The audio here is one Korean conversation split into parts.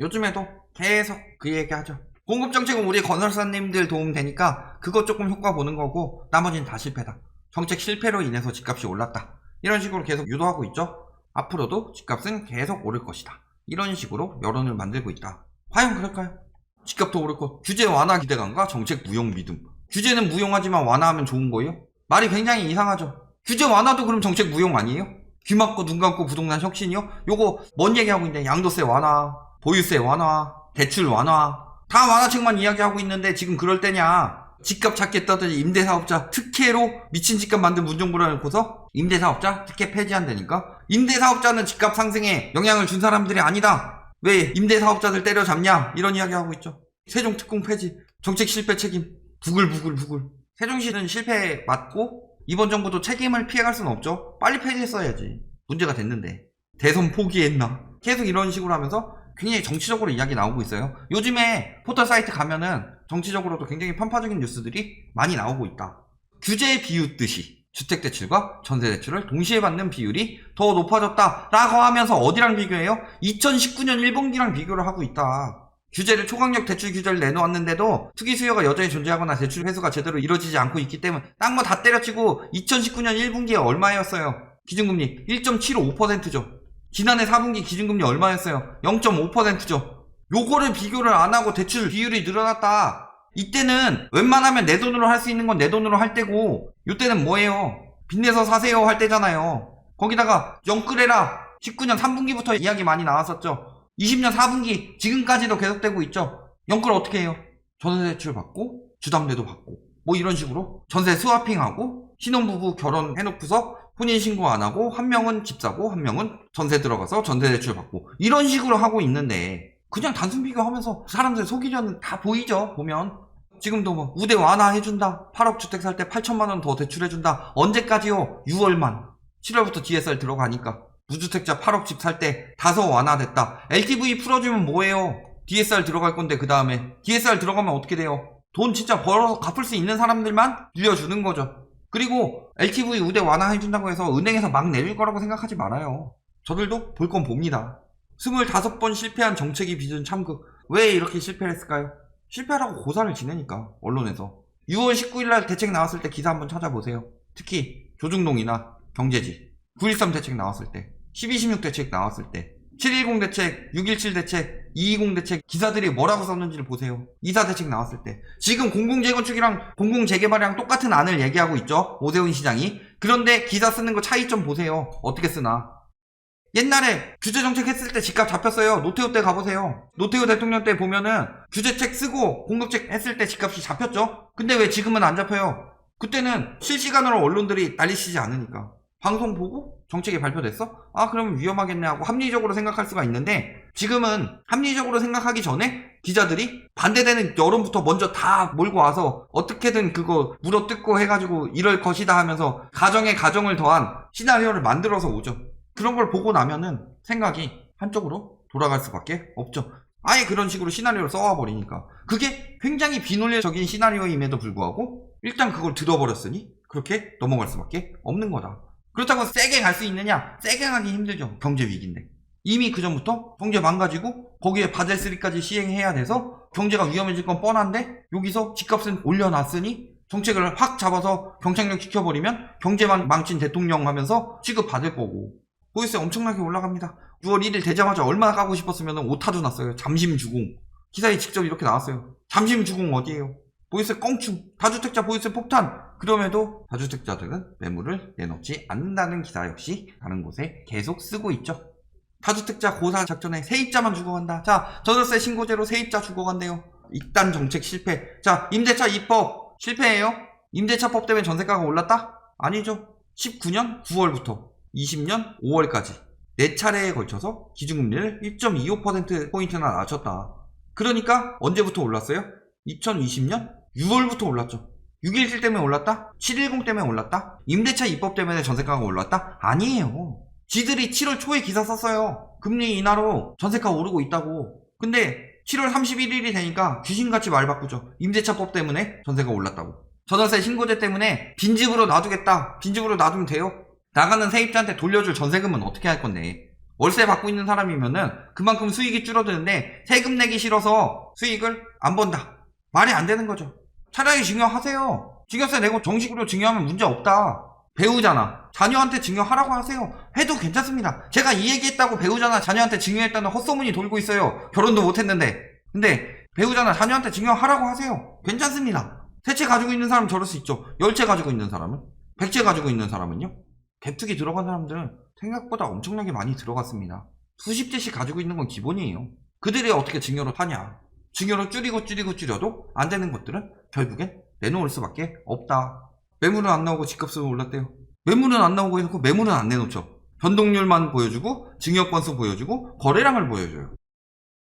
요즘에도 계속 그 얘기 하죠. 공급 정책은 우리 건설사님들 도움 되니까 그거 조금 효과 보는 거고 나머지는 다 실패다. 정책 실패로 인해서 집값이 올랐다. 이런 식으로 계속 유도하고 있죠. 앞으로도 집값은 계속 오를 것이다. 이런 식으로 여론을 만들고 있다. 과연 그럴까요? 집값도 오를 거. 규제 완화 기대감과 정책 무용 믿음. 규제는 무용하지만 완화하면 좋은 거예요? 말이 굉장히 이상하죠. 규제 완화도 그럼 정책 무용 아니에요? 귀 막고 눈 감고 부동산 혁신이요? 요거 뭔 얘기하고 있는데 양도세 완화, 보유세 완화, 대출 완화. 다 완화책만 이야기하고 있는데 지금 그럴 때냐? 집값 찾겠다더니 임대사업자 특혜로 미친 집값 만든 문정부를 놓고서 임대사업자 특혜 폐지한다니까? 임대사업자는 집값 상승에 영향을 준 사람들이 아니다. 왜 임대사업자들 때려잡냐? 이런 이야기 하고 있죠. 세종특공 폐지 정책 실패 책임. 부글부글부글. 세종시는 실패 맞고 이번 정부도 책임을 피해갈 수는 없죠 빨리 폐지했어야지 문제가 됐는데 대선 포기했나 계속 이런 식으로 하면서 굉장히 정치적으로 이야기 나오고 있어요. 요즘에 포털 사이트 가면은 정치적으로도 굉장히 편파적인 뉴스들이 많이 나오고 있다. 규제에 비웃듯이 주택대출과 전세대출을 동시에 받는 비율이 더 높아졌다라고 하면서 어디랑 비교해요? 2019년 1분기랑 비교를 하고 있다. 규제를 초강력 대출 규제를 내놓았는데도 투기 수요가 여전히 존재하거나 대출 회수가 제대로 이루어지지 않고 있기 때문에 딴 거 다 때려치고 2019년 1분기에 얼마였어요? 기준금리 1.75%죠. 지난해 4분기 기준금리 얼마였어요? 0.5%죠. 요거를 비교를 안 하고 대출 비율이 늘어났다. 이때는 웬만하면 내 돈으로 할 수 있는 건 내 돈으로 할 때고, 요때는 뭐예요? 빚내서 사세요 할 때잖아요. 거기다가 영끌해라. 19년 3분기부터 이야기 많이 나왔었죠. 20년 4분기 지금까지도 계속되고 있죠. 영끌 어떻게 해요? 전세 대출 받고 주담대도 받고 뭐 이런 식으로 전세 스와핑하고 신혼부부 결혼해놓고서 혼인신고 안 하고 한 명은 집 사고 한 명은 전세 들어가서 전세 대출 받고 이런 식으로 하고 있는데 그냥 단순 비교하면서 사람들 속이려는 다 보이죠? 보면. 지금도 뭐 우대 완화해준다 8억 주택 살 때 8천만 원 더 대출해준다 언제까지요? 6월만. 7월부터 DSR 들어가니까 무주택자 8억 집 살 때 다소 완화됐다 LTV 풀어주면 뭐예요 DSR 들어갈 건데 그 다음에 DSR 들어가면 어떻게 돼요 돈 진짜 벌어서 갚을 수 있는 사람들만 빌려주는 거죠 그리고 LTV 우대 완화해준다고 해서 은행에서 막 내릴 거라고 생각하지 말아요. 저들도 볼 건 봅니다. 25번 실패한 정책이 빚은 참극. 왜 이렇게 실패를 했을까요? 실패하라고 고사를 지내니까, 언론에서. 6월 19일날 대책 나왔을 때 기사 한번 찾아보세요. 특히 조중동이나 경제지. 9.13 대책 나왔을 때, 12.16 대책 나왔을 때, 710 대책, 617 대책, 220 대책 기사들이 뭐라고 썼는지를 보세요. 이사 대책 나왔을 때. 지금 공공재건축이랑 공공재개발이랑 똑같은 안을 얘기하고 있죠. 오세훈 시장이. 그런데 기사 쓰는 거 차이점 보세요. 어떻게 쓰나. 옛날에 규제정책 했을 때 집값 잡혔어요. 노태우 때 가보세요. 노태우 대통령 때 보면은 규제책 쓰고 공급책 했을 때 집값이 잡혔죠. 근데 왜 지금은 안 잡혀요? 그때는 실시간으로 언론들이 난리치지 않으니까. 방송 보고 정책이 발표됐어? 아, 그러면 위험하겠네 하고 합리적으로 생각할 수가 있는데 지금은 합리적으로 생각하기 전에 기자들이 반대되는 여론부터 먼저 다 몰고 와서 어떻게든 그거 물어뜯고 해가지고 이럴 것이다 하면서 가정에 가정을 더한 시나리오를 만들어서 오죠. 그런 걸 보고 나면은 생각이 한쪽으로 돌아갈 수밖에 없죠. 아예 그런 식으로 시나리오를 써와 버리니까. 그게 굉장히 비논리적인 시나리오임에도 불구하고 일단 그걸 들어버렸으니 그렇게 넘어갈 수밖에 없는 거다. 그렇다고 세게 갈 수 있느냐? 세게 가기 힘들죠. 경제 위기인데. 이미 그 전부터 경제 망가지고 거기에 바젤3까지 시행해야 돼서 경제가 위험해질 건 뻔한데 여기서 집값은 올려놨으니 정책을 확 잡아서 경착륙 시켜버리면 경제만 망친 대통령 하면서 취급받을 거고 보이스 엄청나게 올라갑니다. 6월 1일 되자마자 얼마나 가고 싶었으면 오타도 났어요. 잠심주공. 기사에 직접 이렇게 나왔어요. 잠심주공 어디에요? 보이스 껑충. 다주택자 보이스 폭탄. 그럼에도 다주택자들은 매물을 내놓지 않는다는 기사 역시 다른 곳에 계속 쓰고 있죠. 다주택자 고사 작전에 세입자만 죽어간다. 자, 전월세 신고제로 세입자 죽어간대요. 이딴 정책 실패. 자, 임대차 입법 실패예요. 임대차법 때문에 전세가가 올랐다? 아니죠. 19년 9월부터 20년 5월까지 네 차례에 걸쳐서 기준금리를 1.25%포인트나 낮췄다. 그러니까 언제부터 올랐어요? 2020년 6월부터 올랐죠. 617 때문에 올랐다? 710 때문에 올랐다? 임대차 입법 때문에 전세가가 올랐다? 아니에요. 지들이 7월 초에 기사 썼어요. 금리 인하로 전세가 오르고 있다고. 근데 7월 31일이 되니까 귀신같이 말 바꾸죠. 임대차법 때문에 전세가 올랐다고. 전월세 신고제 때문에 빈집으로 놔두겠다. 빈집으로 놔두면 돼요. 나가는 세입자한테 돌려줄 전세금은 어떻게 할 건데? 월세 받고 있는 사람이면은 그만큼 수익이 줄어드는데 세금 내기 싫어서 수익을 안 번다. 말이 안 되는 거죠. 차라리 증여하세요. 증여세 내고 정식으로 증여하면 문제 없다. 배우잖아. 자녀한테 증여하라고 하세요. 해도 괜찮습니다. 제가 이 얘기했다고 배우잖아. 자녀한테 증여했다는 헛소문이 돌고 있어요. 결혼도 못했는데. 근데 배우잖아. 자녀한테 증여하라고 하세요. 괜찮습니다. 세채 가지고 있는 사람 저럴 수 있죠. 열채 가지고 있는 사람은? 백채 가지고 있는 사람은요? 갭투기 들어간 사람들은 생각보다 엄청나게 많이 들어갔습니다. 수십 채씩 가지고 있는 건 기본이에요. 그들이 어떻게 증여로 타냐? 증여로 줄이고 줄이고 줄여도 안 되는 것들은 결국엔 내놓을 수밖에 없다. 매물은 안 나오고 집값은 올랐대요. 매물은 안 나오고 해놓고 매물은 안 내놓죠. 변동률만 보여주고 증여 건수 보여주고 거래량을 보여줘요.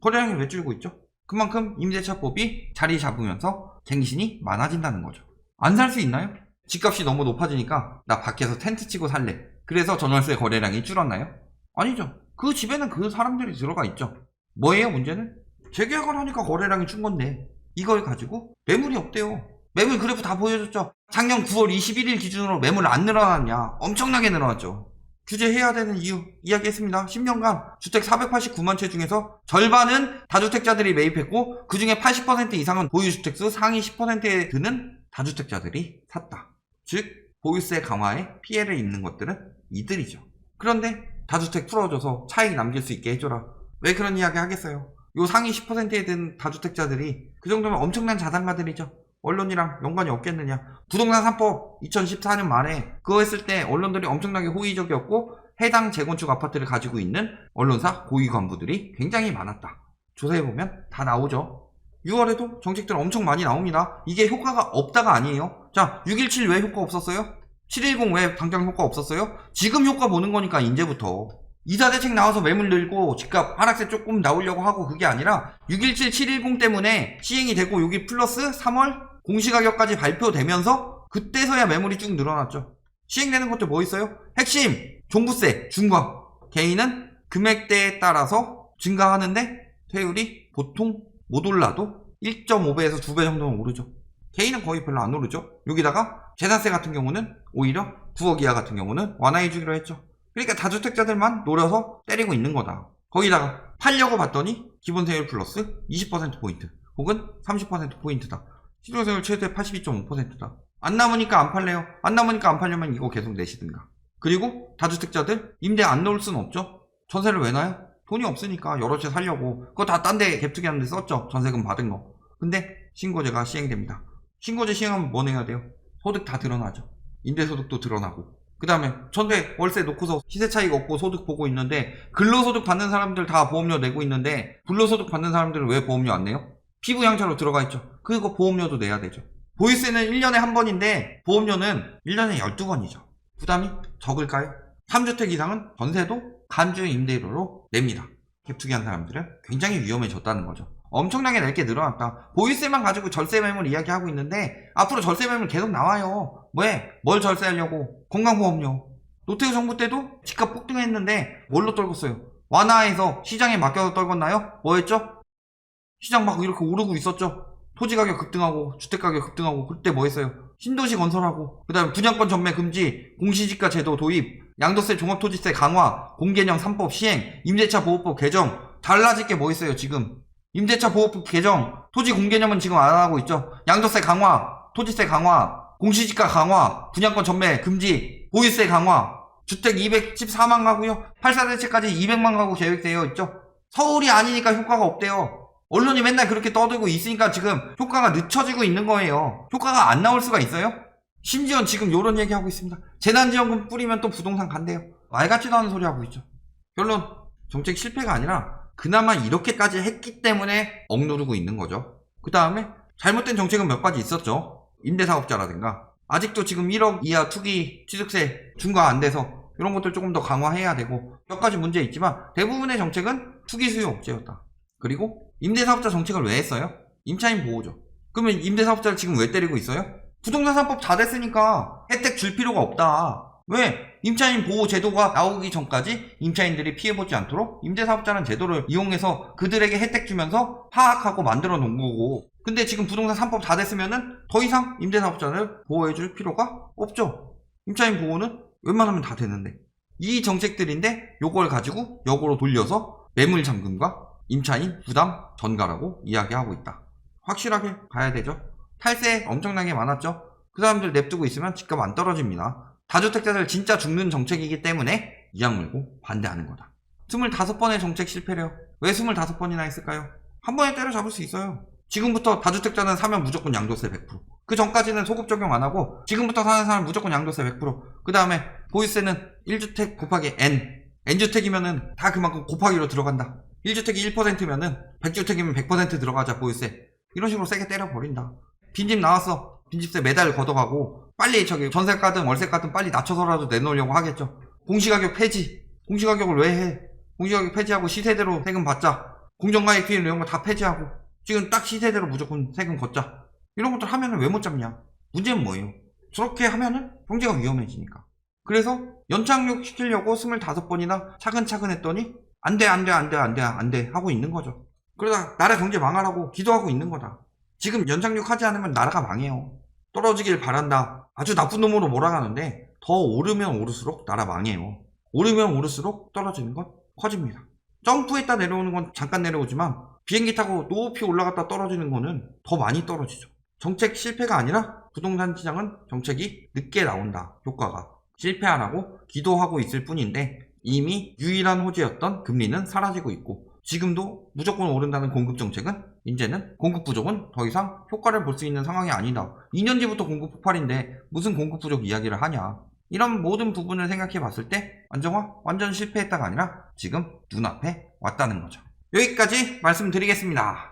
거래량이 왜 줄고 있죠? 그만큼 임대차법이 자리 잡으면서 갱신이 많아진다는 거죠. 안 살 수 있나요? 집값이 너무 높아지니까 나 밖에서 텐트 치고 살래. 그래서 전월세 거래량이 줄었나요? 아니죠. 그 집에는 그 사람들이 들어가 있죠. 뭐예요 문제는? 재계약을 하니까 거래량이 준 건데 이걸 가지고 매물이 없대요. 매물 그래프 다 보여줬죠. 작년 9월 21일 기준으로 매물 안 늘어났냐? 엄청나게 늘어났죠. 규제해야 되는 이유 이야기했습니다. 10년간 주택 489만 채 중에서 절반은 다주택자들이 매입했고 그 중에 80% 이상은 보유주택수 상위 10%에 드는 다주택자들이 샀다. 즉 보유세 강화에 피해를 입는 것들은 이들이죠. 그런데 다주택 풀어줘서 차익 남길 수 있게 해줘라. 왜 그런 이야기 하겠어요? 요 상위 10%에 든 다주택자들이 그 정도면 엄청난 자산가들이죠. 언론이랑 연관이 없겠느냐. 부동산 3법 2014년 말에 그거 했을 때 언론들이 엄청나게 호의적이었고 해당 재건축 아파트를 가지고 있는 언론사 고위 관부들이 굉장히 많았다. 조사해보면 다 나오죠. 6월에도 정책들 엄청 많이 나옵니다. 이게 효과가 없다가 아니에요. 자, 617 왜 효과 없었어요? 710 왜 당장 효과 없었어요? 지금 효과 보는 거니까 이제부터. 이사 대책 나와서 매물 늘고 집값 하락세 조금 나오려고 하고 그게 아니라 617, 710 때문에 시행이 되고 여기 플러스 3월 공시가격까지 발표되면서 그때서야 매물이 쭉 늘어났죠. 시행되는 것들 뭐 있어요? 핵심, 종부세, 중과. 개인은 금액대에 따라서 증가하는데 퇴율이 보통 못 올라도 1.5배에서 2배 정도는 오르죠. 개인은 거의 별로 안 오르죠. 여기다가 재산세 같은 경우는 오히려 9억 이하 같은 경우는 완화해 주기로 했죠. 그러니까 다주택자들만 노려서 때리고 있는 거다. 거기다가 팔려고 봤더니 기본세율 플러스 20%포인트 혹은 30%포인트다. 시중세율 최대 82.5%다. 안 남으니까 안 팔래요. 안 남으니까 안 팔려면 이거 계속 내시든가. 그리고 다주택자들 임대 안 넣을 수는 없죠. 전세를 왜 놔요? 돈이 없으니까 여러 채 살려고 그거 다 딴 데 갭투기 하는데 썼죠. 전세금 받은 거. 근데 신고제가 시행됩니다. 신고제 시행하면 뭐 내야 돼요? 소득 다 드러나죠. 임대소득도 드러나고. 그 다음에 전세 월세 놓고서 시세 차익 없고 소득 보고 있는데 근로소득 받는 사람들 다 보험료 내고 있는데 불로소득 받는 사람들은 왜 보험료 안 내요? 피부 양차로 들어가 있죠. 그거 보험료도 내야 되죠. 보유세는 1년에 한 번인데 보험료는 1년에 12번이죠. 부담이 적을까요? 3주택 이상은 전세도 간주 임대료로 냅니다. 갭투기 한 사람들은 굉장히 위험해졌다는 거죠. 엄청나게 낼게 늘어났다. 보유세만 가지고 절세 매물 이야기하고 있는데 앞으로 절세 매물 계속 나와요. 왜? 뭘 절세하려고? 건강보험료. 노태우 정부 때도 집값 폭등했는데 뭘로 떨궜어요? 완화해서 시장에 맡겨서 떨궜나요? 뭐였죠? 시장 막 이렇게 오르고 있었죠. 토지 가격 급등하고 주택 가격 급등하고 그때 뭐 했어요? 신도시 건설하고 그다음에 분양권 전매 금지, 공시지가 제도 도입, 양도세 종합토지세 강화, 공개념 3법 시행, 임대차 보호법 개정 달라질 게 뭐 있어요 지금? 임대차 보호법 개정, 토지 공개념은 지금 안 하고 있죠. 양도세 강화, 토지세 강화, 공시지가 강화, 분양권 전매 금지, 보유세 강화, 주택 214만 가구요. 84대책까지 200만 가구 계획되어 있죠. 서울이 아니니까 효과가 없대요. 언론이 맨날 그렇게 떠들고 있으니까 지금 효과가 늦춰지고 있는 거예요. 효과가 안 나올 수가 있어요? 심지어 지금 이런 얘기하고 있습니다. 재난지원금 뿌리면 또 부동산 간대요. 말 같지도 않은 소리 하고 있죠. 결론 정책 실패가 아니라 그나마 이렇게까지 했기 때문에 억누르고 있는 거죠. 그 다음에 잘못된 정책은 몇 가지 있었죠. 임대사업자라든가 아직도 지금 1억 이하 투기 취득세 중과 안 돼서 이런 것들 조금 더 강화해야 되고 몇 가지 문제 있지만 대부분의 정책은 투기 수요 억제였다. 그리고 임대사업자 정책을 왜 했어요? 임차인 보호죠. 그러면 임대사업자를 지금 왜 때리고 있어요? 부동산 3법 다 됐으니까 혜택 줄 필요가 없다. 왜? 임차인 보호 제도가 나오기 전까지 임차인들이 피해보지 않도록 임대사업자는 제도를 이용해서 그들에게 혜택 주면서 파악하고 만들어 놓은 거고. 근데 지금 부동산 3법 다 됐으면은 더 이상 임대사업자를 보호해줄 필요가 없죠. 임차인 보호는 웬만하면 다 되는데. 이 정책들인데 요걸 가지고 역으로 돌려서 매물 잠금과 임차인 부담 전가라고 이야기하고 있다. 확실하게 가야 되죠. 탈세 엄청나게 많았죠. 그 사람들 냅두고 있으면 집값 안 떨어집니다. 다주택자들 진짜 죽는 정책이기 때문에 이악 물고 반대하는 거다. 25번의 정책 실패래요. 왜 25번이나 했을까요? 한 번에 때려잡을 수 있어요. 지금부터 다주택자는 사면 무조건 양도세 100%. 그 전까지는 소급 적용 안 하고 지금부터 사는 사람 무조건 양도세 100%. 그 다음에 보유세는 1주택 곱하기 N. N주택이면은 다 그만큼 곱하기로 들어간다. 1주택이 1%면은 100주택이면 100% 들어가자 보유세. 이런 식으로 세게 때려버린다. 빈집 나왔어. 빈집세 매달 걷어가고 빨리 저기 전세 가든 월세 가든 빨리 낮춰서라도 내놓으려고 하겠죠. 공시가격 폐지. 공시가격을 왜 해? 공시가격 폐지하고 시세대로 세금 받자. 공정가액 피해 이런 거 다 폐지하고 지금 딱 시세대로 무조건 세금 걷자. 이런 것들 하면은 왜 못 잡냐? 문제는 뭐예요? 저렇게 하면은 경제가 위험해지니까. 그래서 연착륙 시키려고 25번이나 차근차근 했더니 안 돼, 안 돼, 안 돼, 안 돼, 안 돼 하고 있는 거죠. 그러다 나라 경제 망하라고 기도하고 있는 거다. 지금 연착륙 하지 않으면 나라가 망해요. 떨어지길 바란다. 아주 나쁜 놈으로 몰아가는데 더 오르면 오를수록 나라 망해요. 오르면 오를수록 떨어지는 건 커집니다. 점프했다 내려오는 건 잠깐 내려오지만 비행기 타고 높이 올라갔다 떨어지는 거는 더 많이 떨어지죠. 정책 실패가 아니라 부동산 시장은 정책이 늦게 나온다. 효과가. 실패 안 하고 기도하고 있을 뿐인데 이미 유일한 호재였던 금리는 사라지고 있고 지금도 무조건 오른다는 공급 정책은 이제는 공급 부족은 더 이상 효과를 볼 수 있는 상황이 아니다. 2년 뒤부터 공급 폭발인데 무슨 공급 부족 이야기를 하냐. 이런 모든 부분을 생각해 봤을 때 안정화 완전 실패했다가 아니라 지금 눈앞에 왔다는 거죠. 여기까지 말씀드리겠습니다.